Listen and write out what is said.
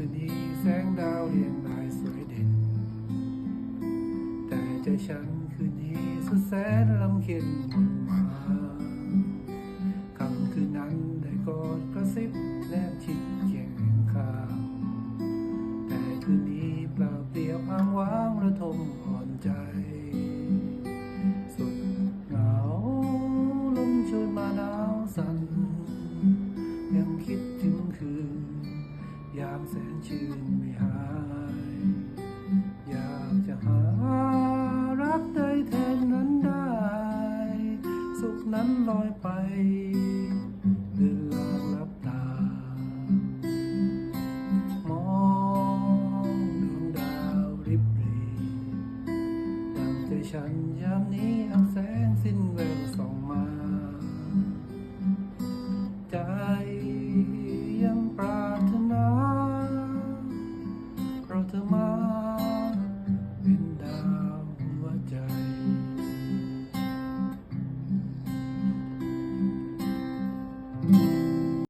คืนนี้แสงดาวเรียงรายสวยเด่น แต่ใจฉันคืนนี้สุดแสนลำเค็ญมนมาคำคืนนั้นได้กอดกระซิบแนบชิดเคียงข้าแต่คืนนี้เปล่าเปลี่ยวอ้างว้างระทมามแสนชื่นไม่หาย อยากจะหารักใดแทนนั้นได้ สุขนั้นลอยไปเดินลางลับตา มองดวงดาวริบรีดังใจฉันยามนี้อังแสงสิ้นเวล